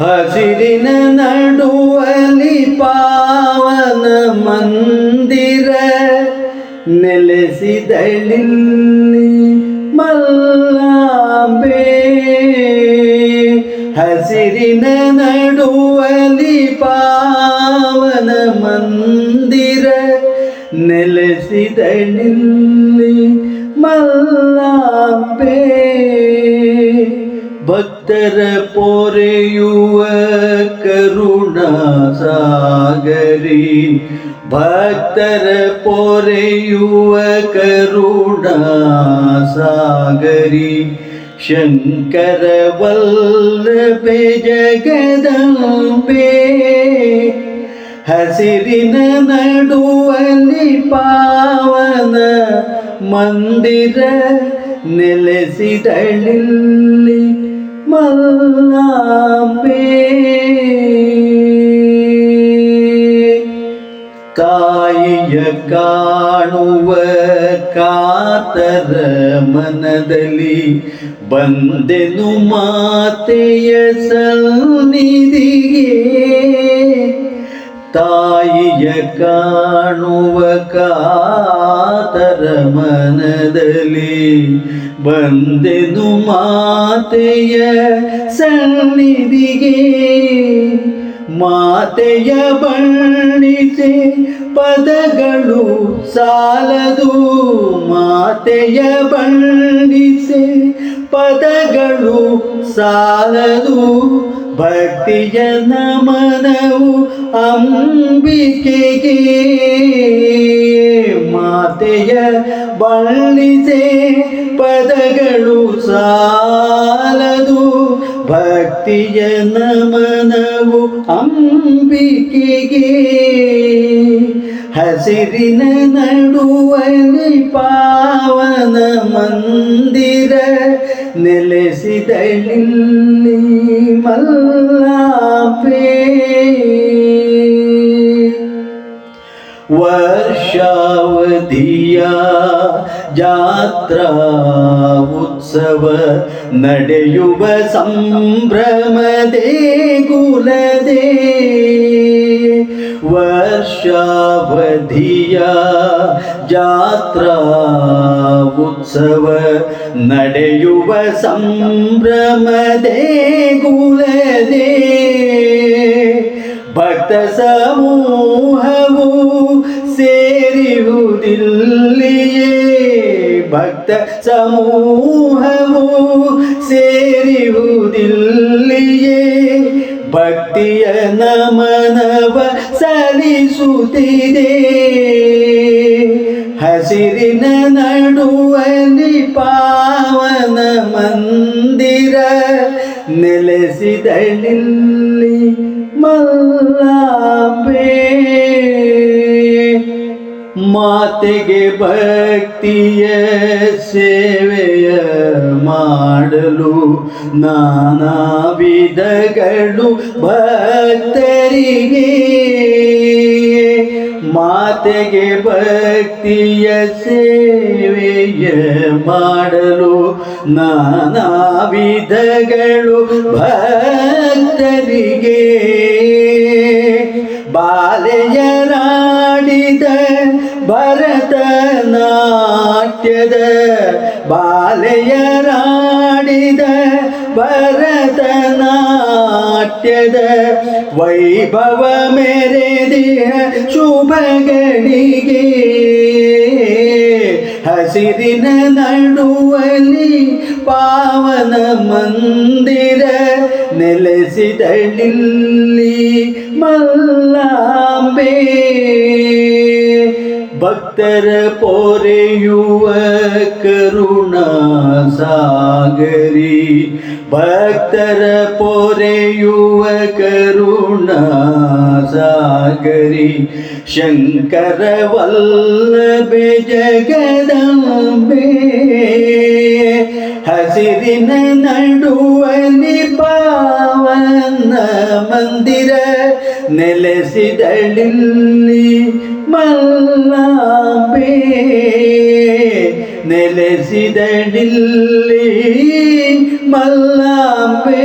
ಹಸಿರಿನ ನಡುವಲಿ ಪಾವನ ಮಂದಿರ ನೆಲೆಸಿದಳಿಲ್ಲಿ ಮಲ್ಲಾಂಬೆ ಹಸಿರಿನ ನಡುವಲಿ ಪಾವನ ಮಂದಿರ ನೆಲೆಸಿದಳಿಲ್ಲಿ ಮಲ್ಲಾಂಬೆ ಭಕ್ತರ ಪೊರೆಯುವ ಕರುಣಾ ಸಾಗರಿ. ಭಕ್ತರ ಪೊರೆಯುವ ಕರುಣಾ ಸಾಗರಿ. ಶಂಕರ ವಲ್ಲಭೆ ಜಗದಂಬೆ. ಹಸಿರಿನ ನಡುವಲ್ಲಿ ಪಾವನ ಮಂದಿರ ನೆಲೆಸಿದಳಿಲ್ಲಿ. ಮಲ್ಲಾಂಬೆ ತಾಯಿಯ ಕಾಣುವ ಕಾತರ ಮನದಲ್ಲಿ ಬಂದೆನು ಮಾತೆಯ ಸನ್ನಿಧಿಗೆ ತಾಯಿಯ ಕಾಣುವ ಕಾತರ ಮನದಲ್ಲಿ ಬಂದೆನು ಮಾತೆಯ ಸನ್ನಿಧಿಗೆ. ಮಾತೆಯ ಬಣ್ಣಿಸೆ ಪದಗಳು ಸಾಲದು. ಮಾತೆಯ ಬಣ್ಣಿಸೆ ಪದಗಳು ಸಾಲದು. ಭಕ್ತಿಯ ನಮನವು ಅಂಬಿಕೆಗೆ ಮಾತೆಯ ಬಳ್ಳಿಸೆ ಪದಗಳು ಸಾಲದು. ಭಕ್ತಿಯ ನಮನವು ಅಂಬಿಕೆಗೆ ಹಸಿರಿನ ನಡುವಲಿ ಪಾವನ ಮಂದಿರ ನೆಲೆಸಿದಳಿಲ್ಲಿ ಮಲ್ಲಾಪೆ ವರ್ಷಾವಧಿಯ ಜಾತ್ರಾ ಉತ್ಸವ ನಡೆಯುವ ಸಂಭ್ರಮದೇ ಗುಲದೇ ವರ್ಷಾವಧಿಯ ಜಾತ್ರಾ ಉತ್ಸವ ನಡೆಯುವ ಸಂಭ್ರಮದೇ ಗುಲದೇ ಸಮೂಹವು ಸೇರಿಯುವುದಿಲ್ಲಿಯೇ ಭಕ್ತ ಸಮೂಹವು ಸೇರಿಯುವುದಿಲ್ಲಿಯೇ ಭಕ್ತಿಯ ನಮನವ ಸಲ್ಲಿಸುತ್ತಿದೆ. ಹಸಿರಿನ ನಡುವಲಿ ಪಾವನ ಮಂದಿರ ನೆಲೆಸಿದಳಿಲ್ಲಿ ಮಲ್ಲಾಂಬೆ. ಮಾತೆಗೆ ಭಕ್ತಿಯ ಸೇವೆಯ ಮಾಡಲು ನಾನಾ ವಿಧಗಳು ಭಕ್ತರಿಗೆ. ಮಾತೆಗೆ ಭಕ್ತಿಯ ಸೇವೆಯ ಮಾಡಲು ನಾನಾ ವಿಧಗಳು ಭಕ್ತರಿಗೆ ಬಾಲೆಯರಾಡಿದ ಭರತನಾಟ್ಯದ ಬಾಲೆಯರಾಡಿದ ಭರತನಾಟ್ಯದ ವೈಭವ ಮೆರೆದಿಹ ಶುಭಗಳಿಗೆ ಹಸಿರಿನ ನಡುವಲಿ ಪಾವನ ಮಂದಿರ ನೆಲೆಸಿದಳಿಲ್ಲಿ ಮಲ್ಲಾಂಬೆ. ಭಕ್ತರ ಪೊರೆಯುವ ಕರುಣಾ ಸಾಗರಿ ಭಕ್ತರ ಪೊರೆಯುವ ಕರುಣಾ ಸಾಗರಿ ಶಂಕರ ವಲ್ಲಭೆ ಜಗದಂಬೆ ಹಸಿರಿನ ನಡುವಲಿ ಪಾವನ ಮಂದಿರ ನೆಲೆಸಿದಳಿಲ್ಲಿ ಮಲ್ಲಾಂಬೆ ನೆಲೆಸಿದಳಿಲ್ಲಿ ಮಲ್ಲಾಂಬೆ